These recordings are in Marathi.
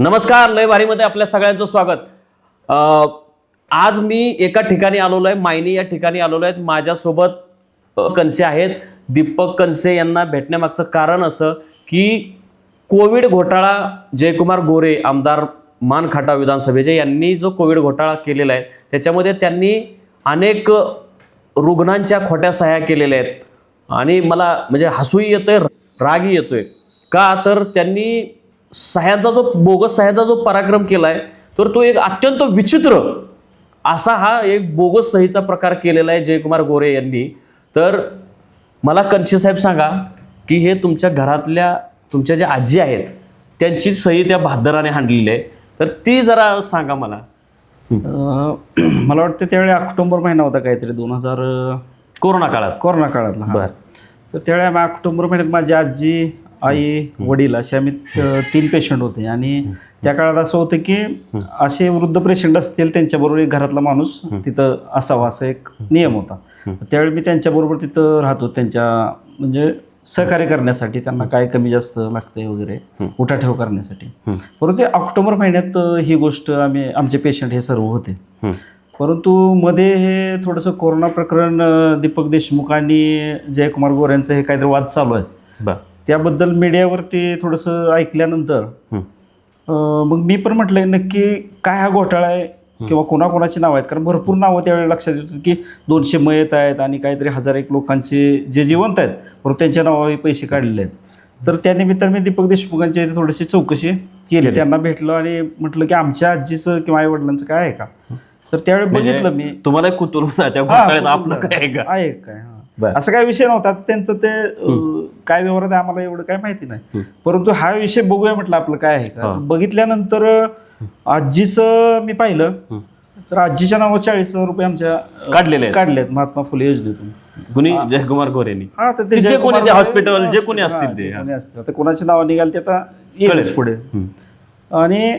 नमस्कार लय भारीमध्ये आपल्या सगळ्यांचं स्वागत. आज मी एका ठिकाणी आलेलो आहे मायनी या ठिकाणी आलेलो आहेत माझ्यासोबत कनसे आहेत. दीपक कनसे यांना भेटण्यामागचं कारण असं की कोविड घोटाळा जयकुमार गोरे आमदार मानखाटा विधानसभेचे यांनी जो कोविड घोटाळा केलेला आहे त्याच्यामध्ये त्यांनी अनेक रुग्णांच्या खोट्या सह्या केलेल्या आहेत. आणि मला म्हणजे हसूही येतोय रागही येतोय. का? तर त्यांनी सह्यांचा जो बोगस सह्यांचा जो पराक्रम केलाय तर तो एक अत्यंत विचित्र असा हा एक बोगस सहीचा प्रकार केलेला आहे जयकुमार गोरे यांनी. तर मला कंचे साहेब सांगा की हे तुमच्या घरातल्या तुमच्या ज्या आजी आहेत त्यांची सही त्या बहादराने हाणलेली आहे. तर ती जरा सांगा मला. मला वाटतं त्यावेळी ऑक्टोबर महिना होता काहीतरी दोन हजार कोरोना काळात. कोरोना काळातला हा. बर. तर त्यावेळी ऑक्टोबर महिन्यात माझी आजी आई वडील असे आम्ही तीन पेशंट होते. आणि त्या काळात असं होतं की असे वृद्ध पेशंट असतील त्यांच्याबरोबर एक घरातला माणूस तिथं असावा असा एक नियम होता. त्यावेळी मी त्यांच्याबरोबर तिथं राहतो. त्यांच्या म्हणजे सहकार्य करण्यासाठी त्यांना काय कमी जास्त लागतंय वगैरे उठाठेव करण्यासाठी. परंतु ऑक्टोबर महिन्यात ही गोष्ट आम्ही आमचे पेशंट हे सर्व होते. परंतु मध्ये हे थोडंसं कोरोना प्रकरण दीपक देशमुख आणि जयकुमार गोऱ्यांचं हे काहीतरी वाद चालू आहे त्याबद्दल मीडियावरती थोडंसं ऐकल्यानंतर मग मी पण म्हटलं नक्की काय हा घोटाळा आहे किंवा कोणाकोणाची नावं आहेत? कारण भरपूर नावं त्यावेळी लक्षात येत की दोनशे मयत आहेत आणि काहीतरी हजार एक लोकांचे जे जिवंत आहेत परंतु त्यांच्या नावावे पैसे काढलेले आहेत. तर त्या निमित्ताने मी दीपक देशमुखांची इथे थोडीशी चौकशी केली. त्यांना भेटलो आणि म्हटलं की आमच्या आजीचं किंवा आई वडिलांचं काय आहे का? तर त्यावेळी बघितलं मी. तुम्हाला कुतूल आपलं काय आहे काय. असं काय विषय नव्हता. त्यांचं ते काय व्यवहार आहे आम्हाला एवढं काय माहिती नाही. परंतु हा विषय बघूया म्हटलं आपलं काय आहे. का बघितल्यानंतर आजीचं मी पाहिलं. तर आजीच्या नावावर चाळीस हजार रुपये आमच्या काढलेले आहेत. काढलेत. महात्मा फुले योजनेतून. कुणी? जयकुमार गोरेनी ते जे कोणी गोरे- हॉस्पिटल, जे कोणी असतील ते, जे हा. कोणी असतील. आता कोणाचे नाव निघाल ते आता येईलच पुढे. आणि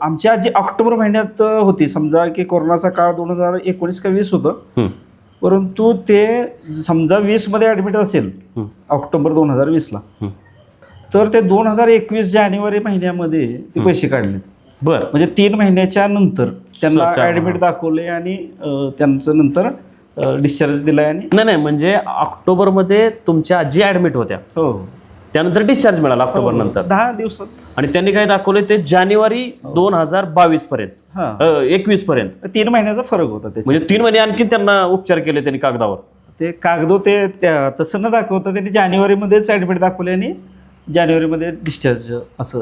आमची आजी ऑक्टोबर महिन्यात होती. समजा की कोरोनाचा काळ दोन हजार एकोणीस का वीस होतं. परंतु ते समजा वीसमध्ये ऍडमिट असेल. ऑक्टोबर दोन हजार वीसला. तर ते दोन हजार एकवीस जानेवारी महिन्यामध्ये ते पैसे काढले बर म्हणजे तीन महिन्याच्या नंतर त्यांना. ऍडमिट दाखवले आणि त्यांचं नंतर डिस्चार्ज दिलाय आणि नाही नाही म्हणजे ऑक्टोबरमध्ये तुमच्या आजी ऍडमिट होत्या हो त्यानंतर डिस्चार्ज मिळाला ऑक्टोबर नंतर. दहा दिवसात. आणि त्यांनी काय दाखवले ते जानेवारी दोन हजार बावीस पर्यंत. हा. एकवीस पर्यंत. तीन महिन्याचा फरक होता त्याच्यात. म्हणजे तीन महिने आणखी त्यांना उपचार केले त्यांनी कागदावर. ते कागदो ते त्या- तसं न दाखवता त्यांनी जानेवारीमध्येच ऍडमिट दाखवले आणि जानेवारीमध्ये डिस्चार्ज असं.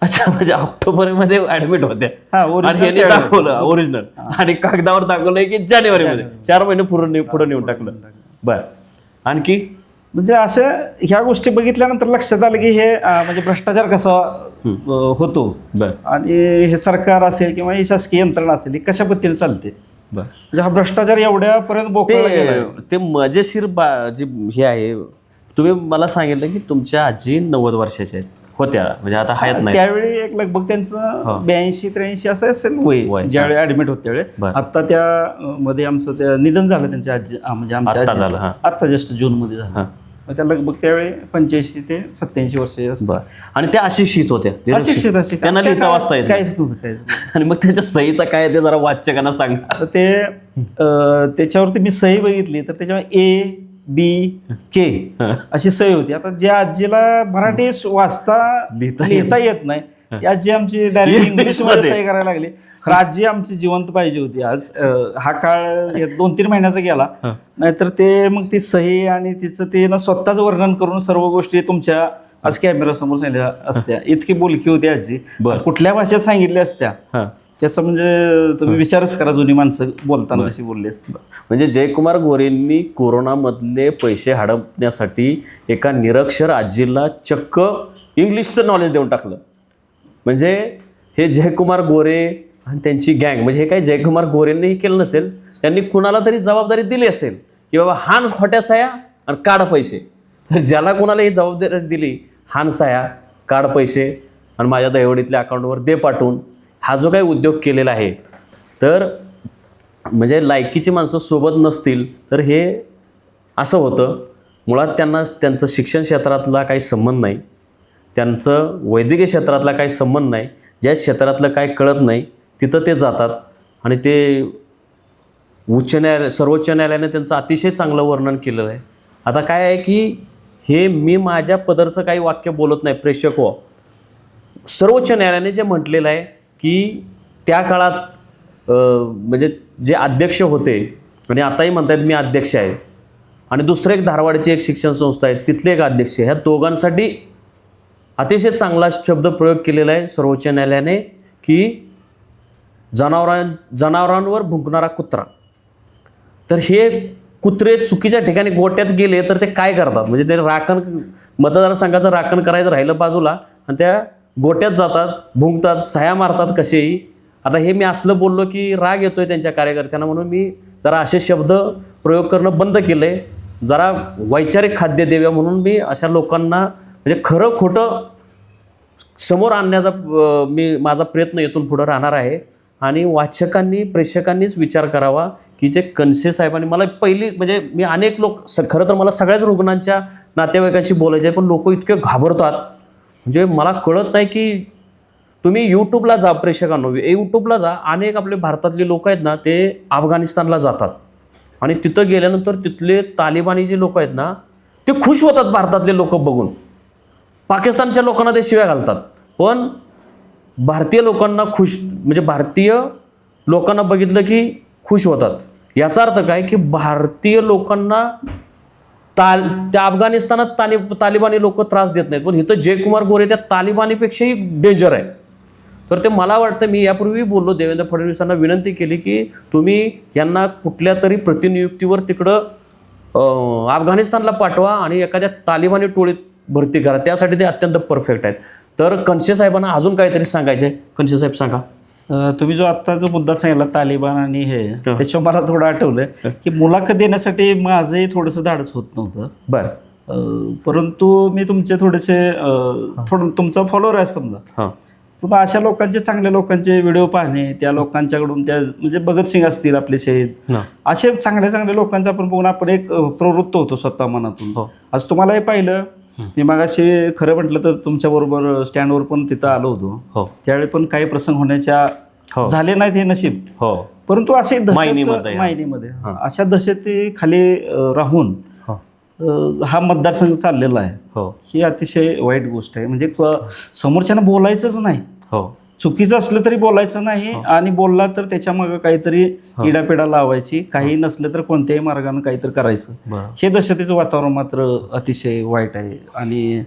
अच्छा म्हणजे ऑक्टोबरमध्ये ऍडमिट होत्या. हा आणि यांनी. दाखवलं ओरिजिनल आणि कागदावर दाखवलंय की जानेवारी मध्ये चार महिने पुढे पुढे नेऊन टाकलं. बर. आणखी? म्हणजे असं ह्या गोष्टी बघितल्यानंतर लक्षात आलं की हे म्हणजे भ्रष्टाचार कसा होतो. आणि हे सरकार असेल किंवा ही शासकीय यंत्रणा असेल ही कशा पद्धतीने चालते? म्हणजे हा भ्रष्टाचार एवढ्यापर्यंत गेलाय. ते मजेशीर बा जी हे आहे तुम्ही मला सांगितलं की तुमच्या आजी नव्वद वर्षाच्या आहेत होत्या. म्हणजे आता आहेत नाही त्यावेळी एक लगभग त्यांचं ब्याऐंशी त्र्याऐंशी असं असेल. वय, ज्यावेळी ऍडमिट होते त्यावेळी. आता त्या मध्ये आमचं निधन झालं त्यांच्या आजी म्हणजे आमच्या. आत्ता जस्ट जून मध्ये झालं. मग त्या लगभग त्यावेळी पंच्याऐंशी ते सत्याऐंशी वर्ष असतात. बर. आणि त्या अशिक्षित होत्या. अशिक्षित अशिक्षित. त्यांना लिहिता वाचता येत नाही. काहीच नव्हतं काहीच नव्हतं. आणि मग त्यांच्या सहीचा काय ते जरा वाचकांना सांगा. तर ते अं, त्याच्यावरती मी सही बघितली तर त्याच्यावर ए बी के अशी सही होती. आता ज्या आजीला मराठी वाचता लिहिता लिहिता येत नाही आजी आमची डायरेक्ट इंग्लिशमध्ये मध्ये. सही करायला लागली. खरं आजी आमची जिवंत पाहिजे होती आज. हा काळ दोन तीन महिन्याचा गेला. नाहीतर ते मग ती सही आणि तिचं ते ना स्वतःच वर्णन करून सर्व गोष्टी तुमच्या आज कॅमेरा समोर सांगितल्या असत्या. इतकी बोलकी होती आजी. कुठल्या भाषेत सांगितल्या असत्या? त्याचा म्हणजे तुम्ही विचारच करा जुनी माणसं बोलताना कशी बोलली असती. म्हणजे जयकुमार गोरेंनी कोरोनामधले पैसे हडपण्यासाठी एका निरक्षर आजीला चक्क इंग्लिशचं नॉलेज देऊन टाकलं. म्हणजे हे जयकुमार गोरे आणि त्यांची गँग म्हणजे हे काही जयकुमार गोरेंनीही केलं नसेल त्यांनी कुणाला तरी जबाबदारी दिली असेल की बाबा हान खोट्या साया आणि काढ पैसे. तर ज्याला कोणाला ही जबाबदारी दिली हान साया काढ पैसे आणि माझ्या दहिवडीतल्या अकाउंटवर दे पाठवून हा जो काही उद्योग केलेला आहे. तर म्हणजे लायकीची माणसं सोबत नसतील तर हे असं होतं. मुळात त्यांना त्यांचं शिक्षण क्षेत्रातला काही संबंध नाही. त्यांचं वैद्यकीय क्षेत्रातला काही संबंध नाही ज्या क्षेत्रातलं काय कळत नाही तिथं ते जातात. आणि ते उच्च न्यायालय सर्वोच्च न्यायालयाने त्यांचं अतिशय चांगलं वर्णन केलेलं आहे. आता काय आहे की हे मी माझ्या पदरचं काही वाक्य बोलत नाही प्रेक्षक हो. सर्वोच्च न्यायालयाने जे म्हटलेलं आहे की त्या काळात म्हणजे जे अध्यक्ष होते आणि आताही म्हणतायत मी अध्यक्ष आहे आणि दुसरं एक धारवाडची एक शिक्षण संस्था आहे तिथले एक अध्यक्ष आहे. ह्या दोघांसाठी अतिशय चांगला शब्द प्रयोग केलेला आहे सर्वोच्च न्यायालयाने की जनावरां जनावरांवर भुंकणारा कुत्रा. तर हे कुत्रे चुकीच्या ठिकाणी गोट्यात गेले तर ते काय करतात? म्हणजे ते राखण मतदारसंघाचं राखण करायचं राहिलं बाजूला आणि त्या गोट्यात जातात भुंकतात सह्या मारतात कसेही. आता हे मी असलं बोललो की राग येतोय त्यांच्या कार्यकर्त्यांना म्हणून मी जरा असे शब्द प्रयोग करणं बंद केलं आहे जरा वैचारिक खाद्य देव्या म्हणून मी अशा लोकांना म्हणजे खरं खोटं समोर आणण्याचा मी माझा प्रयत्न येथून पुढं राहणार आहे. आणि वाचकांनी प्रेक्षकांनीच विचार करावा की जे कनसे साहेबांनी मला पहिली म्हणजे मी अनेक लोक स खरं तर मला सगळ्याच रुग्णांच्या नातेवाईकांशी बोलायचे आहे पण लोक इतके घाबरतात. म्हणजे मला कळत नाही की तुम्ही यूट्यूबला जा प्रेक्षकांनो. यूट्यूबला जा. अनेक आपले भारतातले लोक आहेत ना ते अफगाणिस्तानला जातात. आणि तिथं गेल्यानंतर तिथले तालिबानी जे लोक आहेत ना ते खुश होतात भारतातले लोक बघून. पाकिस्तानच्या लोकांना ते शिव्या घालतात. पण भारतीय लोकांना खुश म्हणजे भारतीय लोकांना बघितलं की खुश होतात. याचा अर्थ काय की भारतीय लोकांना ताल त्या अफगाणिस्तानात ताली तालिबानी लोक त्रास देत नाहीत. पण इथं जयकुमार गोरे त्या तालिबानीपेक्षाही डेंजर आहे. तर ते मला वाटतं मी यापूर्वी बोललो देवेंद्र फडणवीसांना विनंती केली की तुम्ही यांना कुठल्या तरी प्रतिनियुक्तीवर तिकडं अफगाणिस्तानला पाठवा आणि एखाद्या तालिबानी टोळीत भरती करा. त्यासाठी ते अत्यंत परफेक्ट आहेत. तर कनशे साहेबांना अजून काहीतरी सांगायचे कनशे साहेब सांगा. तुम्ही जो आता जो मुद्दा सांगितला तालिबान आणि हे त्याच्यावर मला थोडं आठवलं की मुलाखत देण्यासाठी माझंही थोडंसं धाडस होत नव्हतं. बरं. परंतु मी तुमचे थोडेसे थोडं तुमचा फॉलोअर आहे समजा. पण अशा लोकांचे चांगल्या लोकांचे व्हिडिओ पाहणे त्या लोकांच्याकडून त्या म्हणजे भगतसिंग असतील आपले शहीद. असे चांगल्या चांगल्या लोकांचं आपण बघून आपण एक प्रवृत्त होतो स्वतः मनातून. हो. आज तुम्हालाही पाहिलं मी मगाशी खरं म्हटलं तर तुमच्याबरोबर स्टँडवर पण तिथं आलो होतो. हो. त्यावेळी पण काही प्रसंग होण्याच्या हो. झाले नाहीत हे नशीब. हो. परंतु असे मायनीमध्ये, अशा दहशत ते खाली राहून हो. हा मतदारसंघ चाललेला आहे. हो. ही अतिशय वाईट गोष्ट आहे. म्हणजे समोरच्यानं बोलायचंच नाही. हो. चुकीचं असलं तरी बोलायचं नाही आणि बोलला तर त्याच्यामागे काहीतरी इडापिडा लावायची. काही नसलं तर कोणत्याही मार्गाने काहीतरी करायचं. हे दहशतीचं वातावरण मात्र अतिशय वाईट आहे. आणि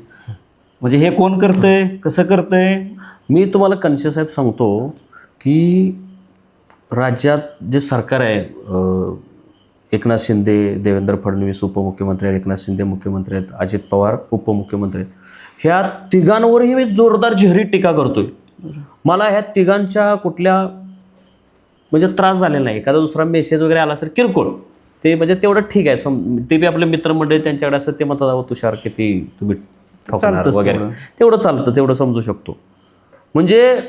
म्हणजे हे कोण करतंय? कसं करतंय? मी तुम्हाला कनशे साहेब सांगतो की राज्यात जे सरकार आहे एकनाथ शिंदे देवेंद्र फडणवीस उपमुख्यमंत्री आहेत एकनाथ शिंदे मुख्यमंत्री आहेत अजित पवार उपमुख्यमंत्री आहेत. ह्या तिघांवरही मी जोरदार जाहीर टीका करतोय. मला ह्या तिघांच्या कुठल्या म्हणजे त्रास झालेला नाही. एखादा दुसरा मेसेज वगैरे आला असेल किरकोळ. ते म्हणजे तेवढं ठीक आहे. सम ते बी आपले मित्रमंडळी त्यांच्याकडे असतात ते म्हणतात "अहो, तुषार किती तुम्ही ठोकणार वगैरे तेवढं. तेवढं चालतं तेवढं समजू शकतो. म्हणजे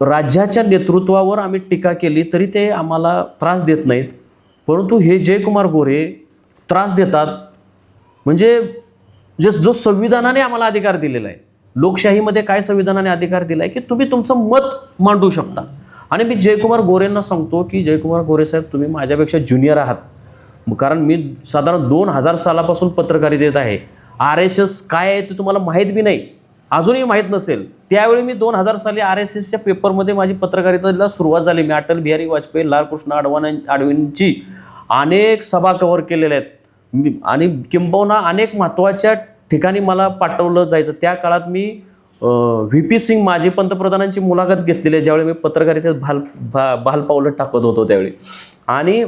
राज्याच्या नेतृत्वावर आम्ही टीका केली तरी ते आम्हाला त्रास देत नाहीत. परंतु हे जयकुमार गोरे त्रास देतात. म्हणजे जे जो संविधानाने आम्हाला अधिकार दिलेला आहे. लोकशाहीमध्ये काय संविधानाने अधिकार दिला आहे की तुम्ही तुमचं मत मांडू शकता. आणि मी जयकुमार गोरेंना सांगतो की जयकुमार गोरे साहेब तुम्ही माझ्यापेक्षा ज्युनियर आहात. कारण मी साधारण दोन हजार सालापासून पत्रकारी देत आहे. आर एस एस काय आहे ते तुम्हाला माहीत बी नाही. अजूनही माहीत नसेल. त्यावेळी मी दोन हजार साली आर एस एसच्या पेपरमध्ये माझी पत्रकारितेला सुरुवात झाली. मी अटल बिहारी वाजपेयी लालकृष्ण अडवाणी आडवींची अनेक सभा कव्हर केलेल्या आहेत. मी आणि किंबहुना अनेक महत्त्वाच्या ठिकाणी मला पाठवलं जायचं. त्या काळात मी व्ही पी सिंग माजी पंतप्रधानांची मुलाखत घेतलेली आहे ज्यावेळी मी पत्रकारितेत भाल भा भाल पावलं टाकत होतो त्यावेळी. आणि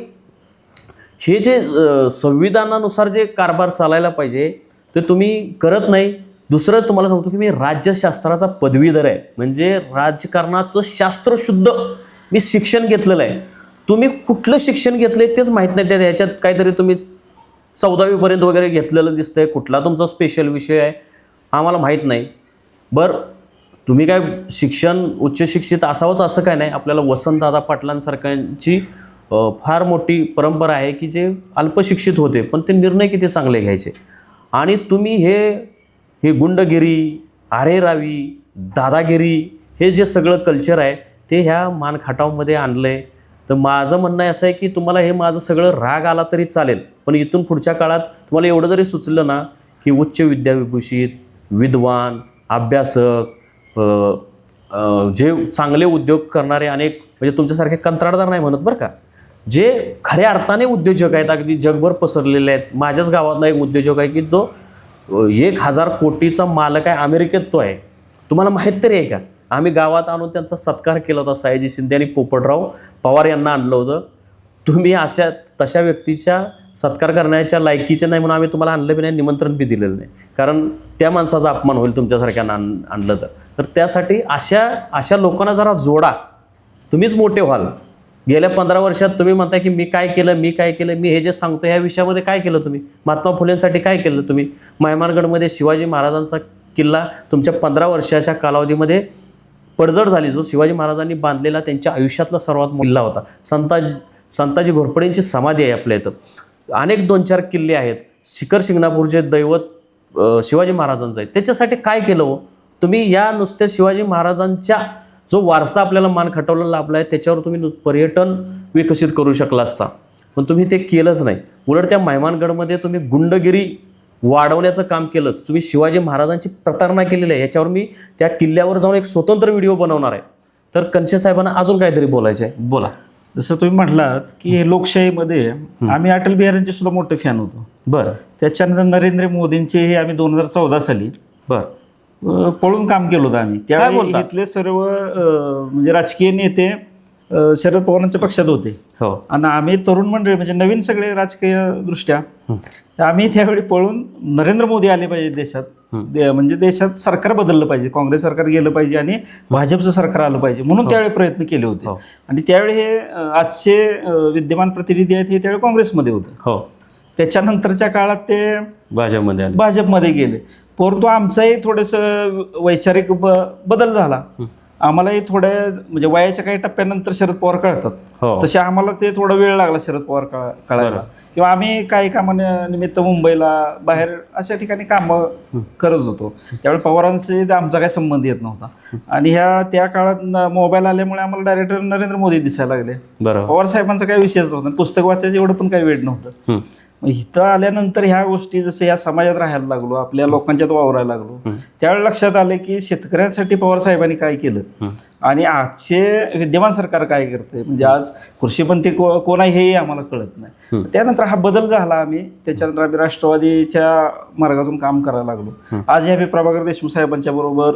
हे जे संविधानानुसार जे कारभार चालायला पाहिजे ते तुम्ही करत नाही. दुसरं तुम्हाला सांगतो की मी राज्यशास्त्राचा पदवीधर आहे. म्हणजे राजकारणाचं शास्त्रशुद्ध मी शिक्षण घेतलेलं आहे. तुम्ही कुठलं शिक्षण घेतलंय तेच माहीत नाही. त्या याच्यात काहीतरी तुम्ही चौदावीपर्यंत वगैरे घेतलेलं दिसतंय. कुठला तुमचा स्पेशल विषय आहे? आम्हाला माहीत नाही. बरं तुम्ही काय शिक्षण उच्च शिक्षित असावंच असं काय नाही? आपल्याला वसंतदादा पाटलांसारख्यांची फार मोठी परंपरा आहे की जे अल्पशिक्षित होते पण ते निर्णय किती चांगले घ्यायचे? आणि तुम्ही हे हे गुंडगिरी आरेरावी दादागिरी हे जे सगळं कल्चर आहे ते ह्या मानखाटावमध्ये आणलं आहे तर माझं म्हणणं असं आहे की तुम्हाला हे माझं सगळं राग आला तरी चालेल. पण इथून पुढच्या काळात तुम्हाला एवढं जरी सुचलं ना की उच्च विद्याविभूषित विद्वान अभ्यासक जे चांगले उद्योग करणारे अनेक म्हणजे तुमच्यासारखे कंत्राटदार नाही म्हणत बरं का. जे खऱ्या अर्थाने उद्योजक आहेत अगदी जगभर पसरलेले आहेत. माझ्याच गावातला एक उद्योजक आहे की जो एक हजार कोटीचा मालक आहे अमेरिकेत तो आहे. तुम्हाला माहीत तरी आहे का? आम्ही गावात आणून त्यांचा सत्कार केला होता सयाजी शिंदे आणि पोपटराव पवार यांना आणलं होतं. तुम्ही अशा तशा व्यक्तीच्या सत्कार करण्याच्या लायकीचे नाही म्हणून आम्ही तुम्हाला आणलं बी नाही निमंत्रण बी दिलेलं नाही. कारण त्या माणसाचा अपमान होईल तुमच्यासारख्यांना आण आणलं तर. तर त्यासाठी अशा अशा लोकांना जरा जोडा. तुम्हीच मोठे व्हाल. गेल्या पंधरा वर्षात तुम्ही म्हणताय की मी काय केलं मी काय केलं मी हे जे सांगतो ह्या विषयामध्ये काय केलं तुम्ही? महात्मा फुलेंसाठी काय केलं तुम्ही? मेहमानगडमध्ये शिवाजी महाराजांचा किल्ला तुमच्या पंधरा वर्षाच्या कालावधीमध्ये पडझड झाली जो शिवाजी महाराजांनी बांधलेला त्यांच्या आयुष्यातला सर्वात किल्ला होता. संताजी संताजी घोरपडेंची समाधी आहे आपल्या इथं. अनेक दोन चार किल्ले आहेत. शिखर शिंगणापूरचे दैवत शिवाजी महाराजांचं आहे. त्याच्यासाठी काय केलं हो? तुम्ही या नुसत्या शिवाजी महाराजांच्या जो वारसा आपल्याला मान खटवलेला लाभला आहे त्याच्यावर तुम्ही नु- पर्यटन विकसित करू शकला असता. पण तुम्ही ते केलंच नाही. उलट त्या मेहमानगडमध्ये तुम्ही गुंडगिरी वाढवण्याचं काम केलं. तुम्ही शिवाजी महाराजांची प्रतारणा केलेली आहे. याच्यावर मी त्या किल्ल्यावर जाऊन एक स्वतंत्र व्हिडिओ बनवणार आहे. तर कनशे साहेबांना अजून काहीतरी बोलायचं आहे बोला. जसं तुम्ही म्हटलात की लोकशाहीमध्ये आम्ही अटल बिहारींचे सुद्धा मोठे फॅन होतो. बरं. त्याच्यानंतर नरेंद्र मोदींचे हे आम्ही दोन हजार चौदा साली बरं. पळून काम केलं होतं आम्ही. त्यावेळी? इथले सर्व म्हणजे राजकीय नेते शरद पवारांच्या पक्षात होते. हो. आणि आम्ही तरुण मंडळी म्हणजे नवीन सगळे राजकीय दृष्ट्या आम्ही त्यावेळी पळून नरेंद्र मोदी आले पाहिजे देशात. दे- म्हणजे देशात सरकार बदललं पाहिजे. काँग्रेस सरकार गेलं पाहिजे आणि भाजपचं सरकार आलं पाहिजे. म्हणून त्यावेळी प्रयत्न केले होते. हो. आणि त्यावेळी हे आजचे विद्यमान प्रतिनिधी आहेत हे त्यावेळी काँग्रेसमध्ये होते. हो. त्याच्यानंतरच्या काळात ते भाजपमध्ये भाजपमध्ये गेले. परंतु आमचाही थोडंसं वैचारिक बदल झाला. आम्हालाही थोड्या म्हणजे वयाच्या काही टप्प्यानंतर शरद पवार कळतात. हो. तसे आम्हाला ते थोडा वेळ लागला शरद पवार कळ- कळायला. किंवा आम्ही काही कामानिमित्त मुंबईला बाहेर अशा ठिकाणी कामं करत होतो. त्यावेळी पवारांशी आमचा काही संबंध येत नव्हता. आणि ह्या त्या काळात न- मोबाईल आल्यामुळे आम्हाला डायरेक्टर नरेंद्र मोदी दिसायला लागले. पवार साहेबांचा काही विषयच नव्हता. पुस्तक वाचायचं एवढं पण काही वेळ नव्हतं. मग इथं आल्यानंतर ह्या गोष्टी जसं या समाजात राहायला लागलो आपल्या लोकांच्यात वावरायला लागलो त्यावेळी लक्षात आले की शेतकऱ्यांसाठी पवार साहेबांनी काय केलं? आणि आजचे विद्यमान सरकार काय करते म्हणजे आज कृषीपंथी कोण आहे हेही आम्हाला कळत नाही. त्यानंतर हा बदल झाला आम्ही. त्याच्यानंतर आम्ही राष्ट्रवादीच्या मार्गातून काम करायला लागलो. आज आम्ही प्रभाकर देशमुख साहेबांच्या बरोबर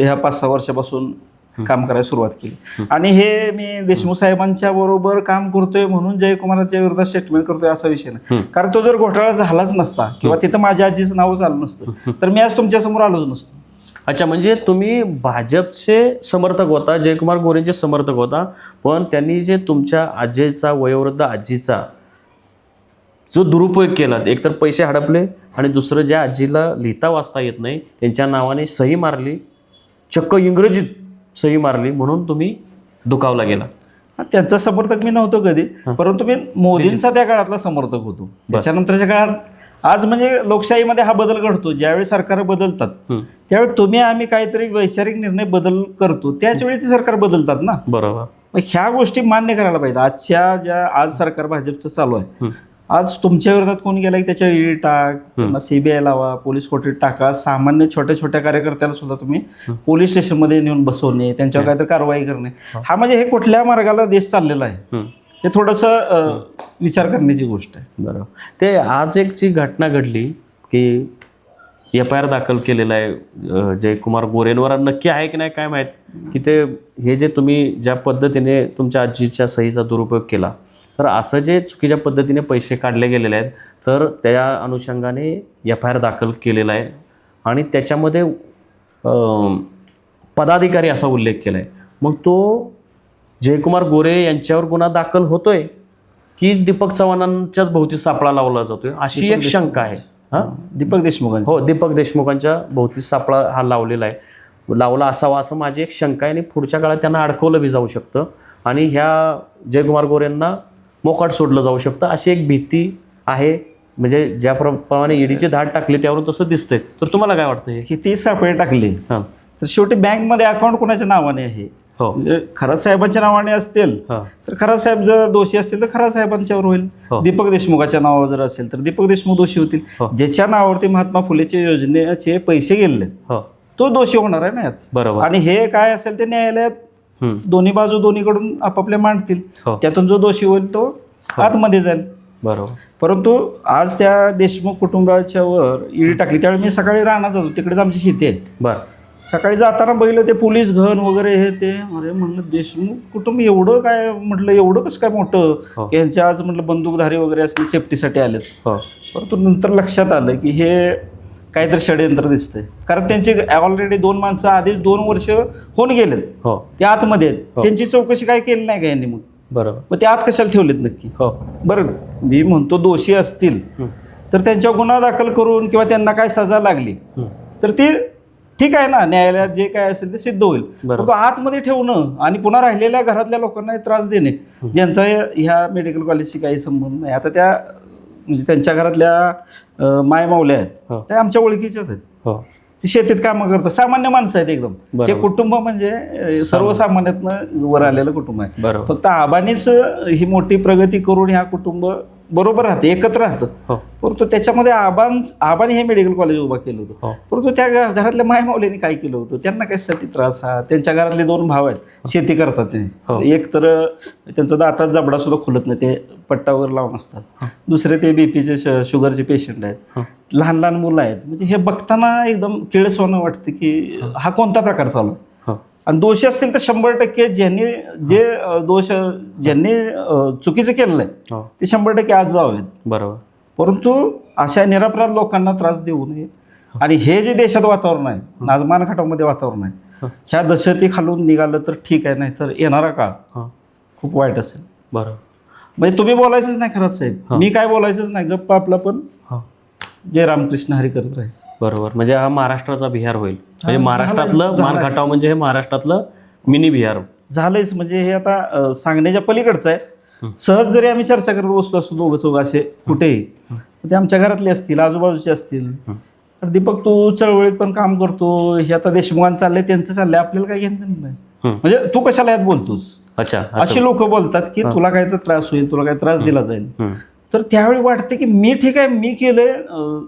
ह्या पाच सहा वर्षापासून काम करायला सुरुवात केली. आणि हे मी देशमुख साहेबांच्या बरोबर काम करतोय म्हणून जयकुमारांच्या विरोधात स्टेटमेंट करतोय असा विषय नाही. कारण तो जर घोटाळा झालाच नसता किंवा तिथं माझ्या आजीचं नाव आलं नसतं तर मी आज तुमच्यासमोर आलोच नसतो. अच्छा म्हणजे तुम्ही भाजपचे समर्थक होता जयकुमार गोरेंचे समर्थक होता पण त्यांनी जे तुमच्या आजीचा वयोवृद्ध आजीचा जो दुरुपयोग केला एकतर पैसे हडपले आणि दुसरं ज्या आजीला लिहिता वाचता येत नाही त्यांच्या नावाने सही मारली चक्क इंग्रजीत सही मारली म्हणून तुम्ही दुखावला गेला. त्यांचा समर्थक मी नव्हतो कधी परंतु मी मोदींचा त्या काळातला समर्थक होतो. त्याच्यानंतरच्या काळात आज म्हणजे लोकशाहीमध्ये हा बदल घडतो ज्यावेळी सरकार बदलतात. त्यावेळी तुम्ही आम्ही काहीतरी वैचारिक निर्णय बदल करतो त्याच वेळी ते सरकार बदलतात ना. बरोबर. मग ह्या गोष्टी मान्य करायला पाहिजे. आजच्या ज्या आज सरकार भाजपचं चालू आहे. आज तुमच्या विरोधात कोण गेला की त्याच्या ईडी टाक त्यांना सीबीआय लावा पोलीस कोठडीत टाका. सामान्य छोट्या छोट्या कार्यकर्त्याला सुद्धा तुम्ही पोलीस स्टेशनमध्ये नेऊन बसवणे त्यांच्यावर काहीतरी कारवाई करणे हा. म्हणजे हे कुठल्या मार्गाला देश चाललेला आहे? हं. थोडंसं विचार करण्याची गोष्ट आहे. बरोबर. ते आज एक जी घटना घडली की एफ आय आर दाखल केलेला आहे जयकुमार गोरेंवर. नक्की आहे की नाही काय माहीत? की ते हे जे तुम्ही ज्या पद्धतीने तुमच्या आजीच्या सहीचा दुरुपयोग केला तर असं जे चुकीच्या पद्धतीने पैसे काढले गेलेले आहेत तर त्या अनुषंगाने एफ आय आर दाखल केलेला आहे. आणि त्याच्यामध्ये पदाधिकारी असा उल्लेख केला आहे मग तो जयकुमार गोरे यांच्यावर गुन्हा दाखल होतोय की दीपक चव्हाणांच्याच भोवती सापळा लावला जातोय? अशी एक शंका आहे. हा? दीपक देशमुखांची. हो दीपक देशमुखांच्या भोवती सापळा हा लावलेला आहे. लावला असावा असं माझी एक शंका आहे आणि पुढच्या काळात त्यांना अडकवलं बी जाऊ शकतं. आणि ह्या जयकुमार गोरेंना मोकाट सोडलं जाऊ शकतं. अशी एक भीती आहे. म्हणजे ज्याप्रमाणे ईडीची धाड टाकली त्यावरून तसं दिसतंय. तर तुम्हाला काय वाटतं हे? किती सापळे टाकले. हां. तर शेवटी बँकमध्ये अकाउंट कोणाच्या नावाने आहे? हो. म्हणजे खरा साहेबांच्या नावाने असतील हां. तर खरा साहेब जर दोषी असतील तर खरा साहेबांच्यावर होईल. हो. दीपक देशमुखाच्या नावावर जर असेल तर दीपक देशमुख दोषी होतील. हो. ज्याच्या नावावरती महात्मा फुलेच्या योजनेचे पैसे गेले हो. तो दोषी होणार आहे ना बरोबर. आणि हे काय असेल ते न्यायालयात. दोन्ही बाजू दोन्हीकडून आपापल्या मांडतील. हो. त्यातून जो दोषी होईल तो आतमध्ये जाईल. बरोबर. परंतु आज त्या देशमुख कुटुंबाच्या वर ईडी टाकली. त्यावेळी मी सकाळी राहणार जातो तिकडेच आमची शेती आहे. बरं. सकाळी जाताना बघितलं ते पोलीस घन वगैरे हे ते. अरे म्हणलं देशमुख कुटुंब एवढं काय म्हटलं एवढं कसं काय मोठं? हो. की यांच्या आज म्हटलं बंदूकधारी वगैरे असले सेफ्टीसाठी आलेत. हो. परंतु नंतर लक्षात आलं की हे काहीतरी षडयंत्र दिसतंय. कारण त्यांचे ऑलरेडी दोन माणसं आधीच दोन वर्ष होऊन गेलेत. हो. ते आतमध्ये आहेत. हो. त्यांची चौकशी काय केली नाही का यांनी मग? बरोबर. मग ते आत कशाला ठेवलेत नक्की? हो. बरं मी म्हणतो दोषी असतील. तर त्यांच्यावर गुन्हा दाखल करून किंवा त्यांना काय सजा लागली. तर ते ठीक आहे ना न्यायालयात जे काय असेल ते सिद्ध होईल. बरोबर. परंतु आतमध्ये ठेवणं आणि पुन्हा राहिलेल्या घरातल्या लोकांना त्रास देणे ज्यांचा या- ह्या मेडिकल कॉलेजशी काही संबंध नाही. आता त्या म्हणजे त्यांच्या घरातल्या माय मावल्या आहेत. हो. त्या आमच्या ओळखीच्याच आहेत. हो. ती शेतीत कामं करतात. सामान्य माणसं आहेत एकदम. बरोबर. हे कुटुंब म्हणजे अं, सर्वसामान्यातनं वर आलेलं कुटुंब आहे. बरोबर. फक्त आबानीच ही मोठी प्रगती करून ह्या कुटुंब बरोबर राहते एकत्र राहतं. हो. परंतु त्याच्यामध्ये आबान आबाने हे मेडिकल कॉलेज उभा केलं होतं. हो. परंतु त्या घरातल्या मायमावल्यांनी काय केलं होतं? त्यांना कशासाठी त्रास हा? त्यांच्या घरातले दोन भाव आहेत. शेती करतात हो. ते एक तर त्यांचा दातात जबडा सुद्धा खुलत नाही ते पट्टावर लावून असतात. दुसरे ते बीपीचे शुगरचे पेशंट आहेत. हो. लहान लहान मुलं आहेत. म्हणजे हे बघताना एकदम किळसवानं वाटतं की हा. कोणता प्रकार चालू? हो आणि दोषी असतील तर शंभर टक्के ज्यांनी जे दोष ज्यांनी चुकीचं केलेलं आहे हो. ते शंभर टक्के आज जावेत. बरोबर. परंतु अशा निरपराध लोकांना त्रास देऊ नये. आणि हे जे देशात वातावरण आहे नाजमान घाटामध्ये वातावरण आहे हो. ह्या दहशती खालून निघालं तर ठीक आहे नाही तर येणारा काळ हो. खूप वाईट असेल. बरोबर. म्हणजे तुम्ही बोलायचंच नाही खरंच साहेब. मी काय बोलायचंच नाही गप्प आपला पण. जय रामकृष्ण हरी करत राहायचं बरोबर. म्हणजे हा महाराष्ट्राचा बिहार होईल. म्हणजे महाराष्ट्रातलं झालंय, मानखटाव म्हणजे हे महाराष्ट्रातलं मिनी बिहार. झालंयच म्हणजे हे आता अं, सांगण्याच्या पलीकडचं आहे. सहज जरी आम्ही चर्चा करत बसलो असतो दोघं चौघ असे कुठेही तर ते आमच्या घरातले असतील आजूबाजूचे असतील. तर दीपक तू चळवळीत पण काम करतो हे आता देशमुखांचं चाललंय त्यांचं चाललंय. आपल्याला काय घेणं देणं नाही. म्हणजे तू कशाला यात बोलतोस? अच्छा अशी लोक बोलतात की तुला काय तर त्रास होईल तुला काय त्रास दिला जाईल. तर त्यावेळी वाटते की मी ठीक आहे मी केलंय अं,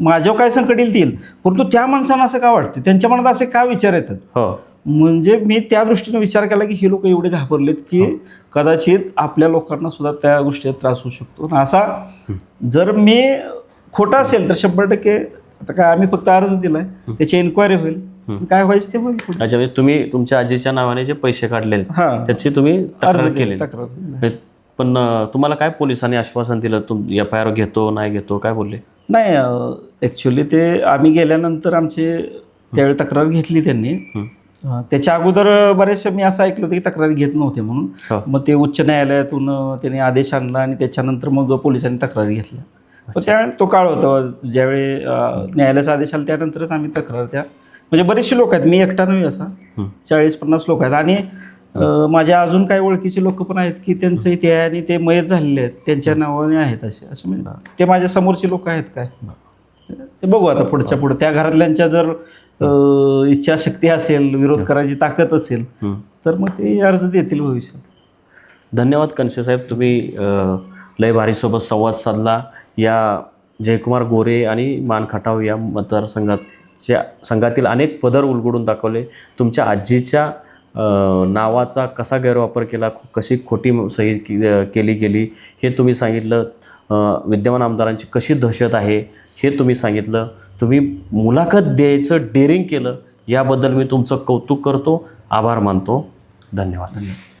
माझ्यावर काय संकट येईल येईल. परंतु त्या माणसांना असं का वाटतं? त्यांच्या मनात असे का विचार येतात? हो. म्हणजे मी त्या दृष्टीने विचार केला की हे लोक एवढे घाबरलेत की कदाचित आपल्या लोकांना सुद्धा त्या गोष्टीचा त्रास होऊ शकतो. असा जर मी खोटा असेल तर शंभर टक्के आता काय आम्ही फक्त अर्ज दिलाय. त्याची एन्क्वायरी होईल. काय व्हायचं ते होईल. अच्छा म्हणजे तुम्ही तुमच्या आजीच्या नावाने जे पैसे काढले हा. त्याची तुम्ही अर्ज केली तक्रार. पण तुम्हाला काय पोलिसांनी आश्वासन दिलं? तुम एफ आय आर घेतो नाही घेतो? काय बोलले? नाही ॲक्च्युली ते आम्ही गेल्यानंतर आमचे त्यावेळी तक्रार घेतली त्यांनी. त्याच्या अगोदर बरेचसे मी असं ऐकलं होतं की तक्रारी घेत नव्हते म्हणून. हो. मग ते उच्च न्यायालयातून त्यांनी आदेश आणला आणि त्याच्यानंतर मग पोलिसांनी तक्रारी घेतल्या. त्यावेळी तो काळ होता. ज्यावेळी न्यायालयाचा आदेश आला त्यानंतरच आम्ही तक्रार त्या. म्हणजे बरेचसे लोक आहेत. मी एकटा नव्हे असा. चाळीस पन्नास लोक आहेत. आणि माझ्या अजून काही ओळखीचे लोक पण आहेत की त्यांचं इथे आहे आणि ते मयत झालेले आहेत. त्यांच्या नावाने आहेत असे. असं म्हणजे ते माझ्या समोरचे लोक आहेत काय? ते बघू आता पुढच्या पुढे. त्या घरातल्यांच्या जर इच्छाशक्ती असेल विरोध करायची ताकद असेल. तर मग ते अर्ज देतील भविष्यात. धन्यवाद कनशे साहेब. तुम्ही लय भारीसोबत संवाद साधला. या जयकुमार गोरे आणि मान खटाव या मतदारसंघाच्या संघातील अनेक पदर उलगडून दाखवले. तुमच्या आजीच्या नावाचा कसा गैरवापर केला कशी खोटी सही केली गेली हे तुम्ही सांगितलं. विद्यमान आमदारांची कशी दहशत आहे हे तुम्ही सांगितलं. तुम्ही मुलाखत द्यायचं डेअरिंग केलं याबद्दल मी तुमचं कौतुक करतो. आभार मानतो. धन्यवाद.